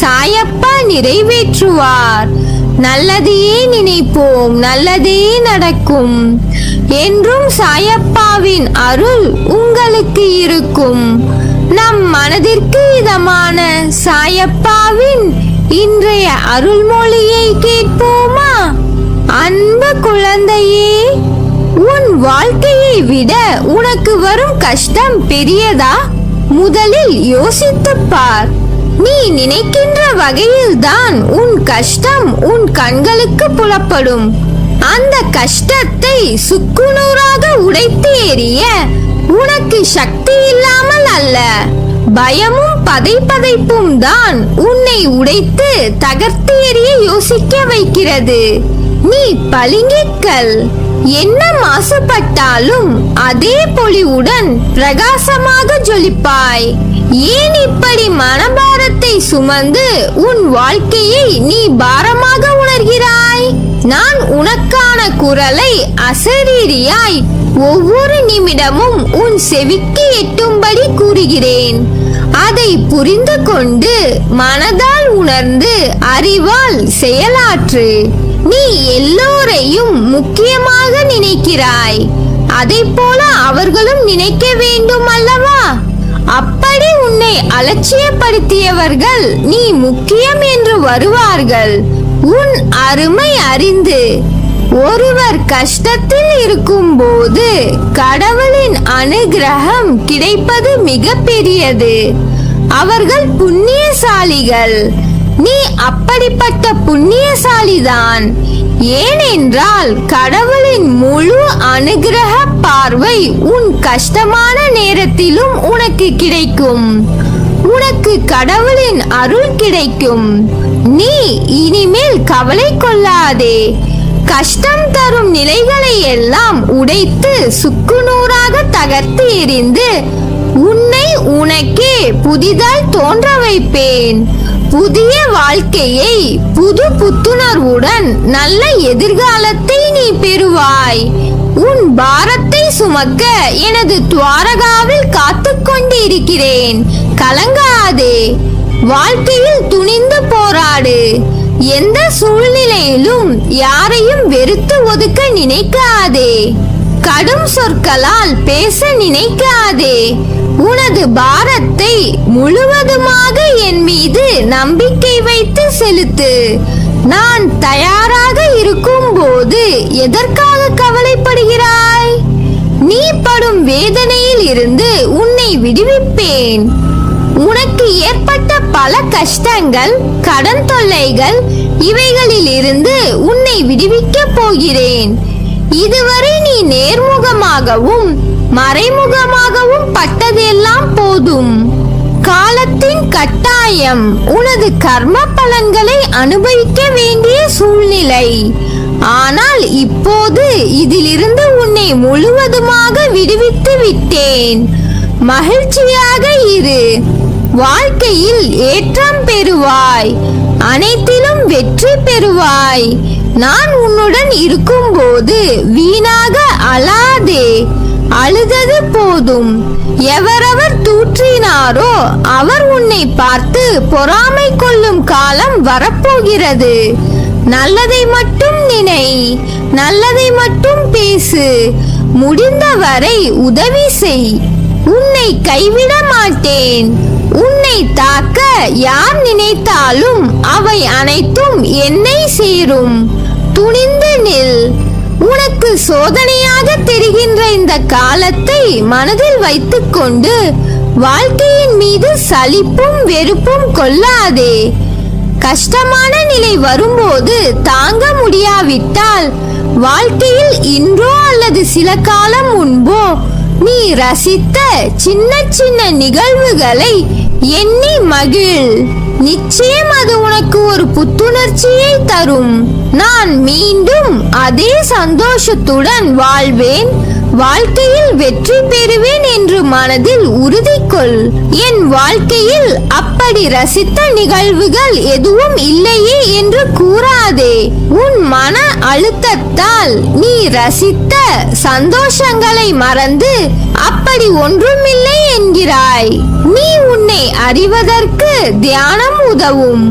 சாயப்பா நிறைவேற்றுவார். நல்லதையே நினைப்போம் நல்லதே நடக்கும். என்றும் சாயப்பாவின் அருள் உங்களுக்கு இருக்கும். நம் மனதிற்கு இதமான சாயப்பாவின் இன்றைய அருள்மொழியை கேட்போமா? அன்பு குழந்தையே உன் வாழ்க்கையை விட உனக்கு வரும் கஷ்டம் பெரியதா? முதலில் யோசித்துப் பார். நீ நினைக்கின்ற வகையில்தான் உன் கஷ்டம் உன் கண்களுக்கு புலப்படும். அந்த கஷ்டத்தை சுக்குநூறாக உடைத்து எறிய உனக்கு சக்தி இல்லாமல் அல்ல. பயமும் பதைபதைப்பும் தான் உன்னை உடைத்து தகர்த்து எறிய யோசிக்க வைக்கிறது. நீ பளிங்கிக்கல். என்ன மாசுபட்டாலும் அதே பொலிவுடன் பிரகாசமாக ஜொலிப்பாய். ஏன் இப்படி மனபாரத்தை சுமந்து உன் வாழ்க்கையை நீ பாரமாக உணர்கிறாய்? நான் உனக்கான குரலை அசரீரியாய் ஒவ்வொரு நிமிடமும் உன் செவிக்கு எட்டும்படி கூறுகிறேன். அதை புரிந்து கொண்டு மனதால் உணர்ந்து அறிவால் செயலாற்று. நீ எல்லோரையும் முக்கியமாக நினைக்கிறாய். அதைப் போல அவர்களும் நினைக்க வேண்டும் அல்லவா? அப்படி உன்னை அலட்சியப்படுத்தியவர்கள் நீ முக்கியம் என்று வருவார்கள். உன் அருமை அறிந்து ஒருவர் கஷ்டத்தில் இருக்கும்போது கடவுளின் அனுகிரகம் கிடைப்பது மிக பெரியது அவர்கள் புண்ணியசாலிகள். நீ அப்படிப்பட்ட புண்ணியசாலிதான். ஏனென்றால் கடவுளின் முழு அனுகிரக பார்வை உன் கஷ்டமான நேரத்திலும் உனக்கு கிடைக்கும். உனக்கு கடவுளின் அருள் கிடைக்கும். நீ இனிமேல் கவலை கொள்ளாதே. கஷ்டம் தரும் நிலைகளை எல்லாம் உடைத்து சுக்குநூறாக தகர்த்து எறிந்து உன்னை உனக்கே புதிதாய் தோன்ற வைப்பேன். புதிய வாழ்க்கையை புது புத்துணர்வுடன் நல்ல எதிர்காலத்தை நீ பெறுவாய். உன் பாரத்தை சுமக்க எனது துவாரகாவில் காத்து கொண்டிருக்கிறேன். கலங்காதே. வாழ்க்கையில் துணிந்து போராடு. எந்த சூழ்நிலையிலும் யாரையும் வெறுத்து ஒதுக்க நினைக்காதே. கடும் சொற்களால் பேச நினைக்காதே. உனது பாரத்தை முழுவதுமாக என் மீது நம்பிக்கை வைத்து செலுத்து. நான் தயாராக இருக்கும் போது எதற்காக கவலைப்படுகிறாய்? நீ படும் வேதனையில் இருந்து உன்னை விடுவிப்பேன். உனக்கு ஏற்பட்ட பல கஷ்டங்கள் கடன் தொல்லைகள் இவைகளில் இருந்து உன்னை விடுவிக்கப் போகிறேன். இதுவரை நீ நேர்முகமாகவும் மறைமுகமாகவும் பட்டதெல்லாம் போதும். காலத்தின் கட்டாயம் உனது கர்ம பலன்களை அனுபவிக்க வேண்டிய சூழ்நிலை. ஆனால் இப்போது இதிலிருந்து உன்னை முழுவதுமாக விடுவித்து விட்டேன். மகிழ்ச்சியாக இரு. வாழ்க்கையில் ஏற்றம் பெறுவாய். அனைத்திலும் வெற்றி பெறுவாய். நான் உன்னுடன் இருக்கும்போது வீணாக அழாதே. அழுதது போதும். எவரவர் தூற்றினாரோ அவர் உன்னை பார்த்து பொறாமை கொள்ளும் காலம் வரப்போகிறது. நல்லதை மட்டும் நினை. நல்லதை மட்டும் பேசு. முடிந்தவரை உதவி செய். உன்னை கைவிட மாட்டேன். உன்னை தாக்க யார் நினைத்தாலும் அவை அனைத்தும் என்னை சேரும். துணிந்து நில். உனக்கு சோதனையாக தெரிகின்ற இந்த காலத்தை மனதில் வைத்துக்கொண்டு வாழ்க்கையின் மீது சலிப்பும் வெறுப்பும் கொள்ளாதே. கஷ்டமான நிலை வரும்போது தாங்க முடியாவிட்டால் வாழ்க்கையில் இன்றோ அல்லது சில காலம் முன்போ நீ ரசித்த சின்ன சின்ன நிகழ்வுகளை எண்ணி மகிழ். நிச்சயம் அது உனக்கு ஒரு புத்துணர்ச்சியை தரும். நான் மீண்டும் அதே சந்தோஷத்துடன் வாழ்வேன். வாழ்க்கையில் வெற்றி பெறுவேன் என்று மனதில் உறுதி கொள் என் வாழ்க்கையில் அப்படி ரசித்த நிகழ்வுகள் எதுவும் இல்லையே என்று கூறாதே. உன் மன அழுத்தத்தால் நீ ரசித்த சந்தோஷங்களை மறந்து அப்படி ஒன்றுமில்லை என்கிறாய். நீ உன்னை அறிவதற்கு தியானம் உதவும்.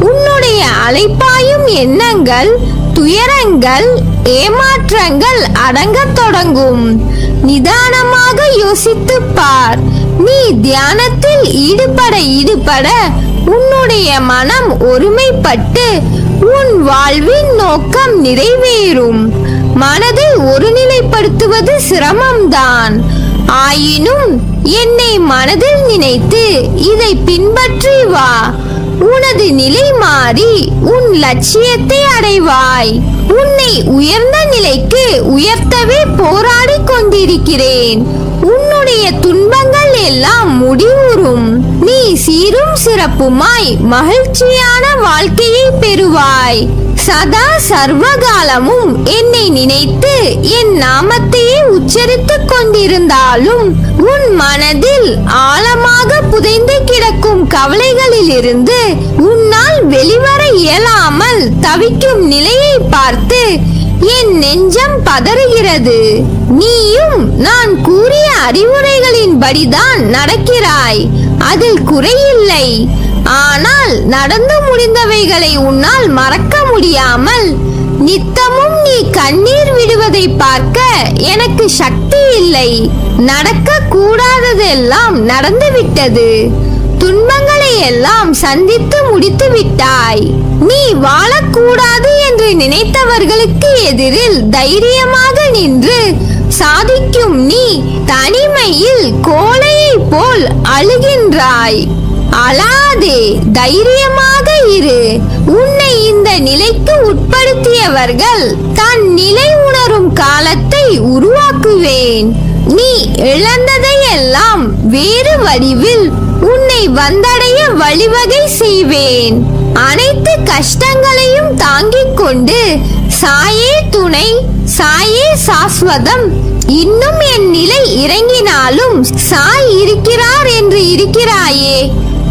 உன்னுடைய அலைப்பாயும் எண்ணங்கள் துயரங்கள் ஏமாற்றங்கள் அடங்கத் தொடங்கும். நிதானமாக யோசித்துப் பார். நீ தியானத்தில் ஈடுபட ஈடுபட உன்னுடைய மனம் ஒருமைப்பட்டு உன் வாழ்வின் நோக்கம் நிறைவேறும். மனதை ஒருநிலைப்படுத்துவது சிரமம்தான். ஆயினும் என்னை மனதில் நினைத்து இதை பின்பற்றி வா. உனது நிலை மாறி உன் லட்சியத்தை அடைவாய். உன்னை உயர்ந்த நிலைக்கு உயர்த்தவே போராடிக் கொண்டிருக்கிறேன். உன்னுடைய துன்பங்கள் எல்லாம் முடிவுறும். நீ சீரும் சிறப்புமாய் மகிழ்ச்சியான வாழ்க்கையை பெறுவாய். சதா சர்வகாலமும் என்னை நினைத்து என் நாமத்தையே உச்சரித்துக் கொண்டிருந்தாலும் உன் மனதில் ஆழமாக புதைந்து கிடக்கும் கவலைகளிலிருந்து உன்னால் வெளிவர இயலாமல் தவிக்கும் நிலையை பார்த்து என் நெஞ்சம் பதறுகிறது. நீயும் நான் கூறிய அறிவுரைகளின்படிதான் நடக்கிறாய். அதில் குறையில்லை. ஆனால் நடந்து முடிந்தவைகளை உன்னால் மறக்க முடியாமல் நித்தமும் நீ கண்ணீர் விடுவதை பார்க்க எனக்கு சக்தி இல்லை. நடக்க கூடாததெல்லாம் நடந்துவிட்டது துன்பங்களை எல்லாம் சந்தித்து முடித்து விட்டாய். நீ வாழக்கூடாது என்று நினைத்தவர்களுக்கு எதிரில் தைரியமாக நின்று சாதிக்கும் நீ தனிமையில் கோழையை போல் அழுகின்றாய். அழாதே தைரியமாக இரு. உன்னை இந்த நிலைக்கு உட்படுத்தியவர்கள் தன் நிலை உணரும் காலத்தை உருவாக்குவேன். நீ இழந்ததையெல்லாம் வேறு வடிவில் உன்னை வந்தடைய வழிவகை செய்வேன். அனைத்து கஷ்டங்களையும் தாங்கிக் கொண்டு சாயே துணை சாயே சாஸ்வதம். இன்னும் என் நிலை இறங்கினாலும் சாய் இருக்கிறார் என்று இருக்கிறாயே.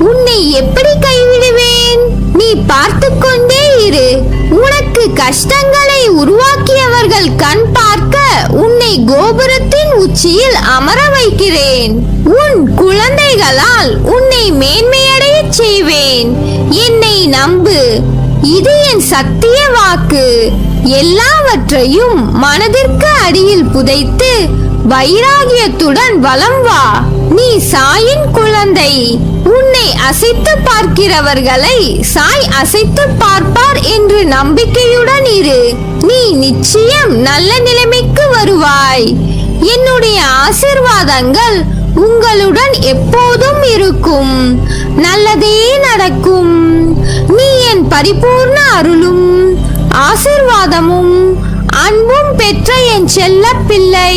உன்னை எப்படி கைவிடுவேன்? நீ பார்த்து கொண்டே இரு. உனக்கு கஷ்டங்களை உருவாக்கியவர்கள் கண் பார்க்க உன்னை கோபுரத்தின் உச்சியில் அமர வைக்கிறேன். உன் குழந்தைகளால் உன்னை மேன்மையடையச் செய்வேன். என்னை நம்பு. இது என் சத்திய வாக்கு. எல்லாவற்றையும் மனதிற்கு அடியில் புதைத்து வைராகியத்துடன் வலம் வா. நீ சாயின் குழந்தை. உன்னை அசைத்து பார்க்கிறவர்களை சாய் அசைத்து பார்ப்பார் என்று நம்பிக்கையுடன் இரு. நீ நிச்சயம் நல்ல நிலைமைக்கு வருவாய். என்னுடைய ஆசிர்வாதங்கள் உங்களுடன் எப்போதும் இருக்கும். நல்லதே நடக்கும். நீ என் பரிபூர்ண அருளும் ஆசிர்வாதமும் அன்பும் பெற்ற என் செல்ல பிள்ளை